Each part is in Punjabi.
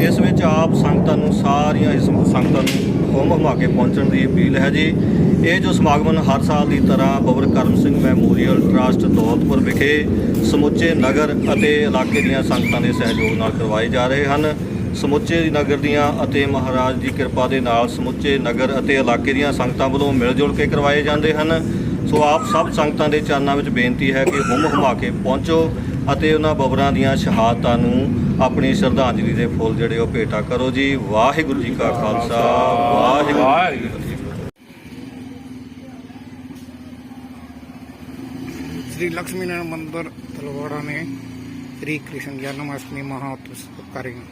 ਇਸ ਵਿੱਚ ਆਪ ਸੰਗਤਾਂ ਨੂੰ ਸਾਰੀਆਂ ਇਸ ਸੰਗਤਾਂ ਨੂੰ ਹੁਮ ਹਮਾ ਕੇ ਪਹੁੰਚਣ ਦੀ ਅਪੀਲ ਹੈ ਜੀ। ਇਹ ਜੋ ਸਮਾਗਮ ਹਰ ਸਾਲ ਦੀ ਤਰ੍ਹਾਂ ਬਬਰ ਕਰਮ ਸਿੰਘ ਮੈਮੋਰੀਅਲ ਟਰਸਟ ਦੌਲਤਪੁਰ ਵਿਖੇ ਸਮੁੱਚੇ ਨਗਰ ਅਤੇ ਇਲਾਕੇ ਦੀਆਂ ਸੰਗਤਾਂ ਦੇ ਸਹਿਯੋਗ ਨਾਲ ਕਰਵਾਏ ਜਾ ਰਹੇ ਹਨ। ਸਮੁੱਚੇ ਨਗਰ ਦੀਆਂ ਅਤੇ ਮਹਾਰਾਜ ਦੀ ਕਿਰਪਾ ਦੇ ਨਾਲ ਸਮੁੱਚੇ ਨਗਰ ਅਤੇ ਇਲਾਕੇ ਦੀਆਂ ਸੰਗਤਾਂ ਵੱਲੋਂ ਮਿਲ ਜੁਲ ਕੇ ਕਰਵਾਏ ਜਾਂਦੇ ਹਨ। ਸੋ ਆਪ ਸਭ ਸੰਗਤਾਂ ਦੇ ਚਰਨਾਂ ਵਿੱਚ ਬੇਨਤੀ ਹੈ ਕਿ ਹੁਮ ਹੁਮਾ ਕੇ ਪਹੁੰਚੋ ਅਤੇ ਉਹਨਾਂ ਬਬਰਾਂ ਦੀਆਂ ਸ਼ਹਾਦਤਾਂ ਨੂੰ ਆਪਣੀ ਸ਼ਰਧਾਂਜਲੀ ਦੇ ਫੁੱਲ ਜਿਹੜੇ ਉਹ ਭੇਟਾ ਕਰੋ ਜੀ ਵਾਹਿਗੁਰੂ ਜੀ ਕਾ ਖਾਲਸਾ ਵਾਹਿਗੁਰੂ ਜੀ ਕੀ ਫਤਿਹ श्री लक्ष्मी नारायण मंदिर तलवाड़ा में श्री कृष्ण जन्माष्टमी महोत्सव करेंगे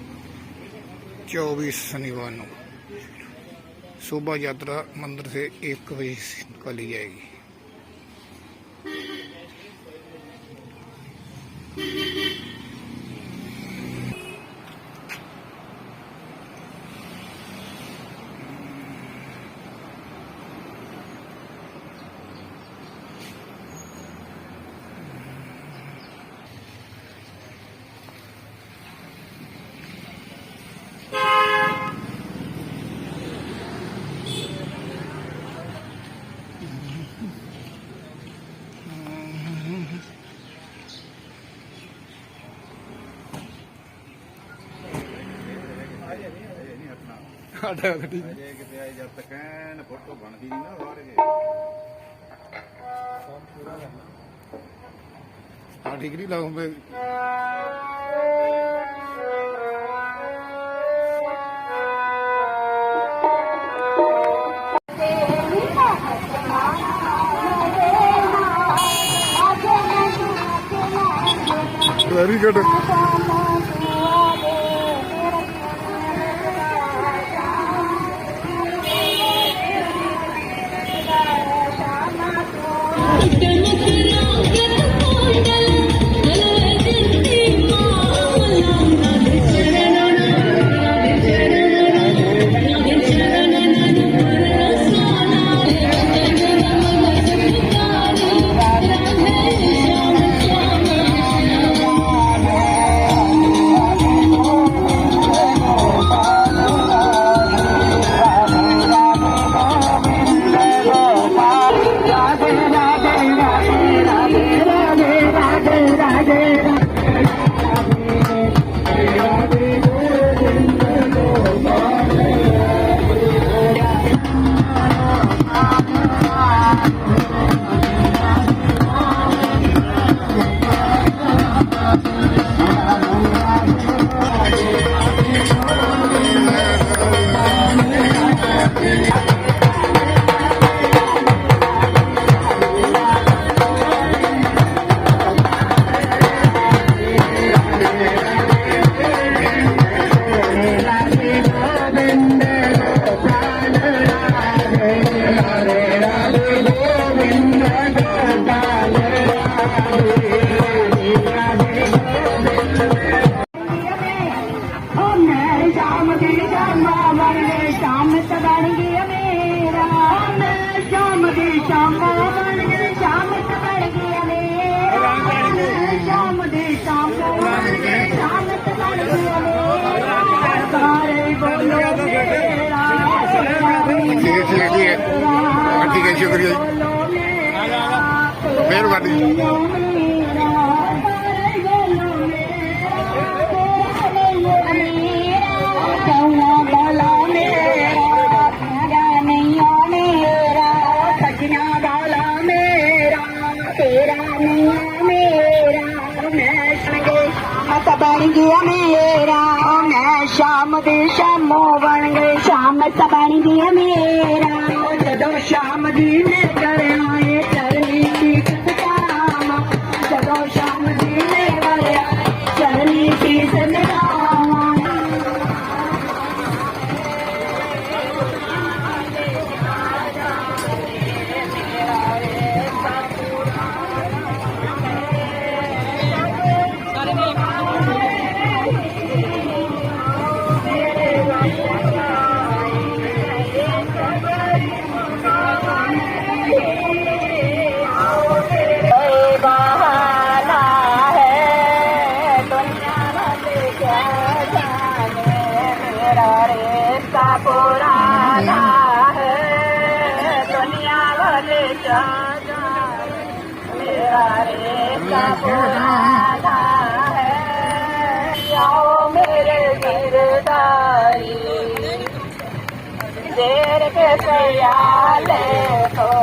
चौबीस शनिवार को शोभा यात्रा मंदिर से एक बजे से निकाली जाएगी Thank you. ਸਾਡਾ ਗੱਡੀ ਜੇ ਕਿਤੇ ਆਏ ਜਦ ਤੱਕ ਐਨ ਫੋਟੋ ਬਣਦੀ ਨਹੀਂ ਨਾ ਬਾਹਰ ਜੇ ਹਾਂ ਡਿਗਰੀ ਲਾਉਂ ਬੇ Very good. I've श्याम दिल श्यामा बने श्याम बन गया मेरा श्याम दिल श्यामा बन गया गया मेरा श्याम दिल श्यामा बन गया गया मेरा सारे बोलो मेरा ठीक है शुक्रिया मेहरबानी मत बणगी अमेरा ओ मैं शाम दे शमो बण गई शाम सबणगी अमेरा ओ जदों शाम दी निकलया रिश्ता पुराना है आओ मेरे गिरदारी देर के सयाले को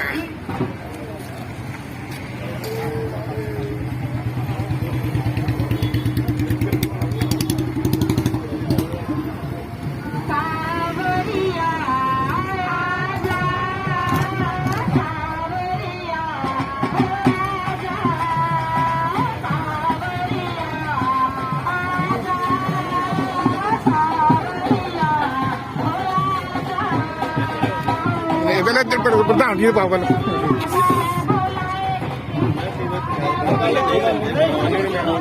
ਇਹ ਵੇਲੇ ਤੇ ਪ੍ਰਧਾਨ ਜੀ ਦੇ ਪਾਵਲ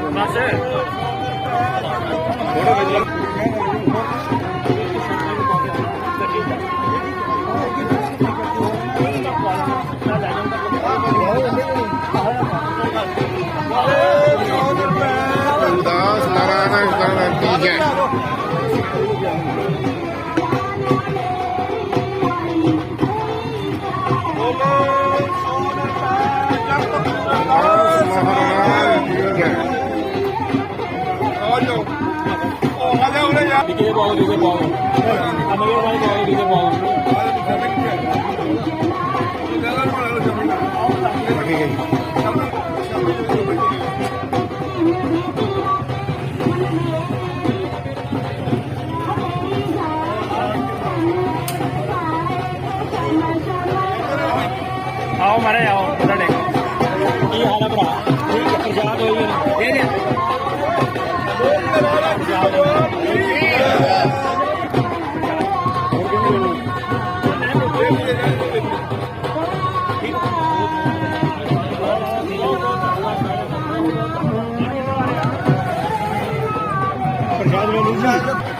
ਉਦਾਸ ਡੀਜੇ ਪਾਓ ਡੀਜੇ ਪਾਓ ਅਮਰ ਵਾਲੀ ਪਾਓ ਡੀਜੇ ਪਾਓ ਆਓ ਮਾਰੇ ਆਓ ਤੁਹਾਡੇ ਕੀ ਹਾਲ ਹੈ ਭਰਾ? 有龙